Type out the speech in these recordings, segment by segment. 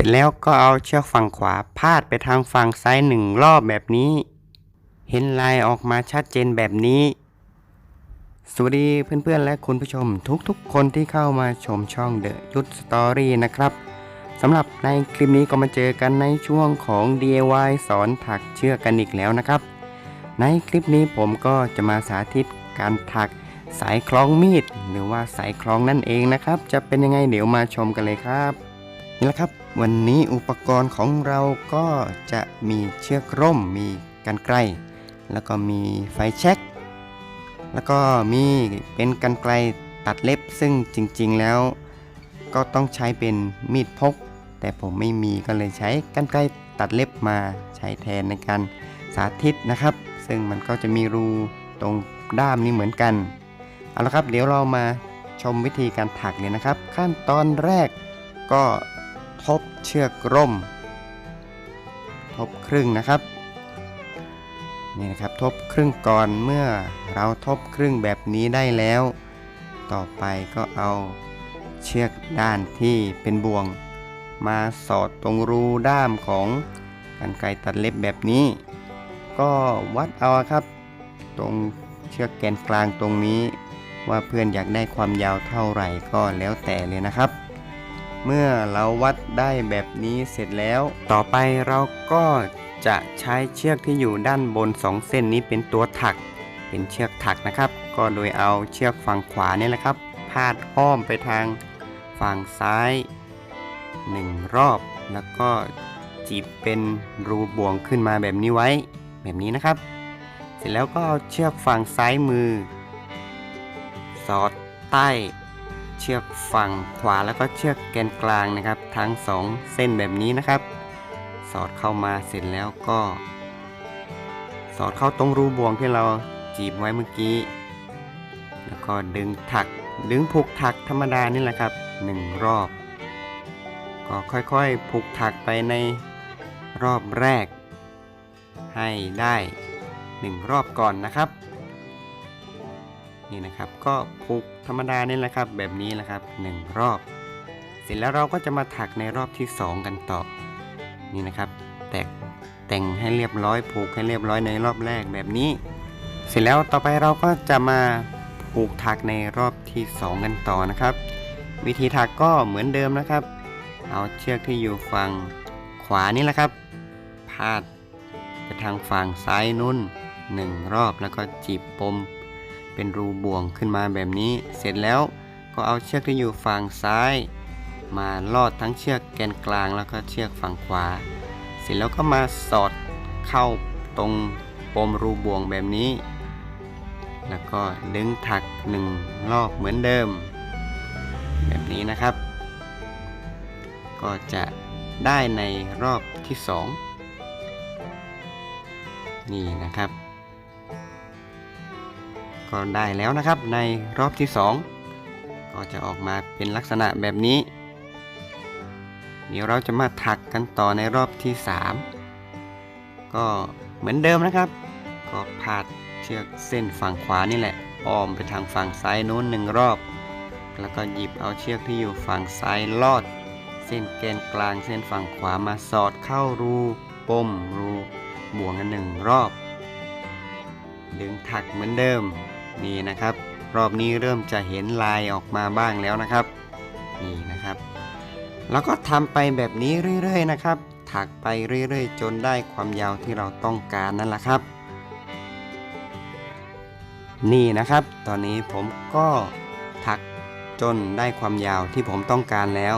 ร็จแล้วก็เอาเชือกฝั่งขวาพาดไปทางฝั่งซ้ายหนึ่งรอบแบบนี้ เห็นลายออกมาชัดเจนแบบนี้ สวัสดีเพื่อนๆและคุณผู้ชมทุกๆ คนที่เข้ามาชมช่อง The ยุทธสตอรี่นะครับสำหรับในคลิปนี้ก็มาเจอกันในช่วงของ DIY สอนถักเชือกกันอีกแล้วนะครับ ในคลิปนี้ผมก็จะมาสาธิตการถักสายคล้องมีด หรือว่าสายคล้องนั่นเองนะครับ จะเป็นยังไงเดี๋ยวมาชมกันเลยครับนี่แหละครับ วันนี้อุปกรณ์ของเราก็จะมีเชือกร่ม มีกันไกล แล้วก็มีไฟแช็ก แล้วก็มีเป็นกันไกลตัดเล็บซึ่งจริงๆแล้ว ก็ต้องใช้เป็นมีดพก แต่ผมไม่มีก็เลยใช้กันไกลตัดเล็บมาใช้แทนในการสาธิตนะครับ ซึ่งมันก็จะมีรูตรงด้ามนี้เหมือนกัน เอาละครับ เดี๋ยวเรามาชมวิธีการถักเลยนะครับ ขั้นตอนแรกก็ ทบเชือกร่ม ทบครึ่งนะครับนี่นะครับทบครึ่งก่อนเมื่อเราทบครึ่งแบบนี้ได้แล้ว ต่อไปก็เอาเชือกด้านที่เป็นบ่วง มาสอดตรงรูด้ามของกันไกรตัดเล็บแบบนี้ ก็วัดเอาครับ ตรงเชือกแกนกลางตรงนี้ ว่าเพื่อนอยากได้ความยาวเท่าไหร่ก็แล้วแต่เลยนะครับ เมื่อเราวัดได้แบบนี้เสร็จแล้ว ต่อไปเราก็จะใช้เชือกที่อยู่ด้านบน 2 เส้นนี้เป็นตัวถัก เป็นเชือกถักนะครับ ก็โดยเอาเชือกฝั่งขวานี่แหละครับ พาดอ้อมไปทางฝั่งซ้าย 1 รอบ แล้วก็จีบเป็นรูบ่วงขึ้นมาแบบนี้ไว้ แบบนี้นะครับ เสร็จแล้วก็เอาเชือกฝั่งซ้ายมือ สอดใต้ เชือกฝั่งขวาแล้วก็เชือกแกนกลางนะครับ ทั้งสองเส้นแบบนี้นะครับ สอดเข้ามาเสร็จแล้วก็ สอดเข้าตรงรูบ่วงที่เราจีบไว้เมื่อกี้ แล้วก็ดึงถักดึงผูกถักธรรมดานี่แหละครับหนึ่งรอบ ก็ค่อยๆผูกถักไปในรอบแรก ให้ได้หนึ่งรอบก่อนนะครับ นี่นะครับ ก็ผูกธรรมดานี่แหละครับ แบบนี้แหละครับหนึ่งรอบ เสร็จแล้วเราก็จะมาถักในรอบที่สองกันต่อ นี่นะครับ แตกแต่งให้เรียบร้อย ผูกให้เรียบร้อยในรอบแรกแบบนี้ เสร็จแล้วต่อไปเราก็จะมาผูกถักในรอบที่สองกันต่อนะครับ วิธีถักก็เหมือนเดิมนะครับ เอาเชือกที่อยู่ฝั่งขวานี่แหละครับพาดไปทางฝั่งซ้ายนุ่นหนึ่งรอบแล้วก็จีบปม เป็นรูบ่วงขึ้นมาแบบนี้ เสร็จแล้วก็เอาเชือกที่อยู่ฝั่งซ้าย มาลอดทั้งเชือกแกนกลางแล้วก็เชือกฝั่งขวา เสร็จแล้วก็มาสอดเข้าตรงปมรูบ่วงแบบนี้ แล้วก็ดึงถักหนึ่งรอบเหมือนเดิม แบบนี้นะครับ ก็จะได้ในรอบที่สองนี่นะครับ ก็ได้แล้วนะครับในรอบที่สองก็จะออกมาเป็นลักษณะแบบนี้ เดี๋ยวเราจะมาถักกันต่อในรอบที่ 3 ก็เหมือนเดิมนะครับ ก็พาดเชือกเส้นฝั่งขวานี่แหละอ้อมไปทางฝั่งซ้ายโน้นหนึ่งรอบ แล้วก็หยิบเอาเชือกที่อยู่ฝั่งซ้ายลอด เส้นแกนกลางเส้นฝั่งขวามาสอดเข้ารูปมรูบ่วงกันหนึ่งรอบ ดึงถักเหมือนเดิม นี่นะครับ รอบนี้เริ่มจะเห็นลายออกมาบ้างแล้วนะครับ นี่นะครับ แล้วก็ทำไปแบบนี้เรื่อยๆนะครับ ถักไปเรื่อยๆ จนได้ความยาวที่เราต้องการนั่นแหละครับ นี่นะครับ ตอนนี้ผมก็ถักจนได้ความยาวที่ผมต้องการแล้ว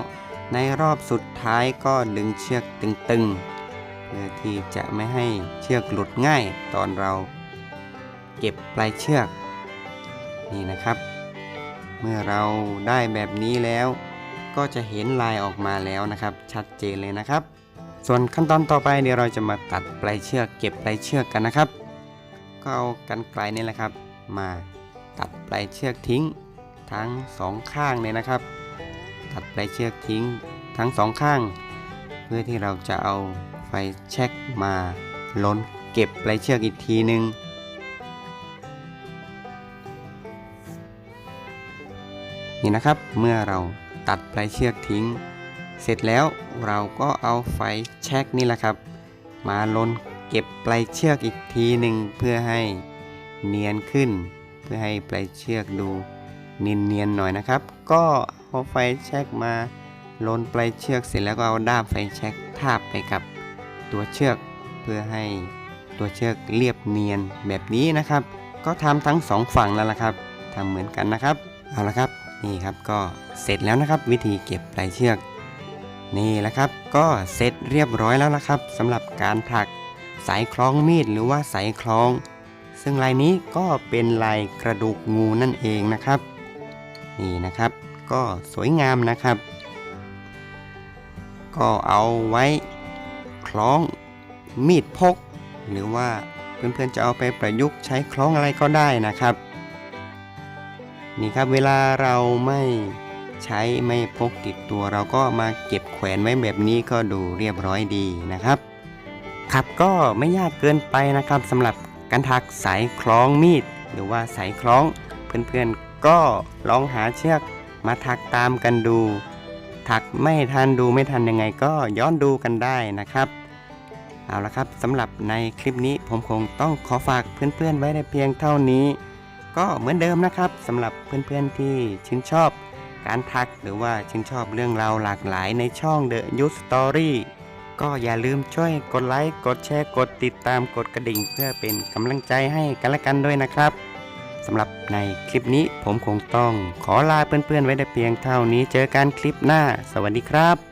ในรอบสุดท้ายก็ดึงเชือกตึงๆ เพื่อที่จะไม่ให้เชือกหลุดง่ายตอนเราเก็บปลายเชือก นี่นะครับ เมื่อเราได้แบบนี้แล้วก็จะเห็นลายออกมาแล้วนะครับ ชัดเจนเลยนะครับ ส่วนขั้นตอนต่อไปเดี๋ยวเราจะมาตัดปลายเชือกเก็บปลายเชือกกันนะครับ ก็เอากันไกลนี่แหละครับ มาตัดปลายเชือกทิ้งทั้งสองข้างเลยนะครับ ตัดปลายเชือกทิ้งทั้งสองข้าง เพื่อที่เราจะเอาไฟแช็กมาล้นเก็บปลายเชือกอีกทีหนึ่ง นี่นะครับ เมื่อเราตัดปลายเชือกทิ้ง เสร็จแล้วเราก็เอาไฟแช็กนี่แหละครับ มาลนเก็บปลายเชือกอีกทีหนึ่งเพื่อให้เนียนขึ้น เพื่อให้ปลายเชือกดูเนียนๆหน่อยนะครับ ก็เอาไฟแช็กมาลนปลายเชือกเสร็จแล้วก็เอาด้ามไฟแช็กทาบไปกับตัวเชือกเพื่อให้ตัวเชือกเรียบเนียนแบบนี้นะครับ ก็ทำทั้งสองฝั่งแล้วล่ะครับทำเหมือนกันนะครับเอาละครับ นี่ครับก็เสร็จแล้วนะครับ วิธีเก็บปลายเชือก นี่แหละครับก็เสร็จเรียบร้อยแล้วละครับสำหรับการถักสายคล้องมีดหรือว่าสายคล้อง ซึ่งลายนี้ก็เป็นลายกระดูกงูนั่นเองนะครับ นี่นะครับ ก็สวยงามนะครับ ก็เอาไว้คล้องมีดพก หรือว่าเพื่อนๆจะเอาไปประยุกต์ใช้คล้องอะไรก็ได้นะครับ นี่ครับเวลาเราไม่ใช้ไม่พกติดตัวเราก็มาเก็บแขวนไว้แบบนี้ก็ดูเรียบร้อยดีนะครับ ครับก็ไม่ยากเกินไปนะครับสำหรับการถักสายคล้องมีด หรือว่าสายคล้องเพื่อนๆก็ลองหาเชือกมาถักตามกันดู ถักไม่ทันดูไม่ทันยังไงก็ย้อนดูกันได้นะครับเอาละครับสำหรับในคลิปนี้ผมคงต้องขอฝากเพื่อนๆไว้ในเพียงเท่านี้ ก็เหมือนเดิมนะครับสำหรับเพื่อนๆที่ชื่นชอบการทักหรือว่าชื่นชอบเรื่องราวหลากหลายในช่อง The Youth Story ก็อย่าลืมช่วยกดไลค์กดแชร์กดติดตามกดกระดิ่ง เพื่อเป็นกำลังใจให้กันและกันด้วยนะครับสำหรับในคลิปนี้ผมคงต้องขอลาเพื่อนๆไว้แต่เพียงเท่านี้เจอกันคลิปหน้า สวัสดีครับ